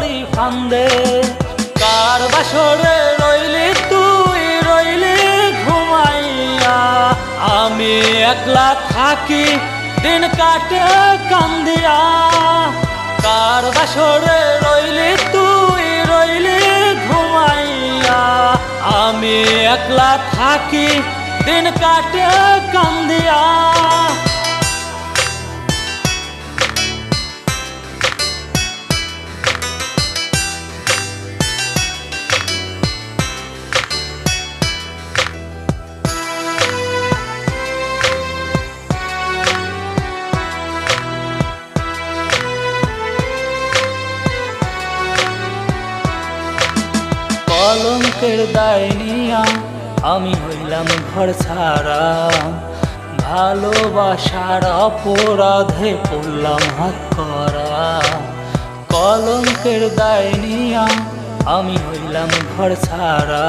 কান্দে কার বাসরে রইলি তুই, রইলি ঘুমাইয়া। আমি একলা থাকি, দিন কাটে কান্দিয়া। কার বাসরে রইলি তুই, রইলি ঘুমাইয়া। আমি একলা থাকি, দিন কাটে কান্দিয়া। কলঙ্কের দায় নিয়া, আমি হইলাম ঘর ছাড়া। ভালোবাসার অপরাধে পড়লাম হাত করা। কলঙ্কের দায় নিয়া, আমি হইলাম ঘর ছাড়া।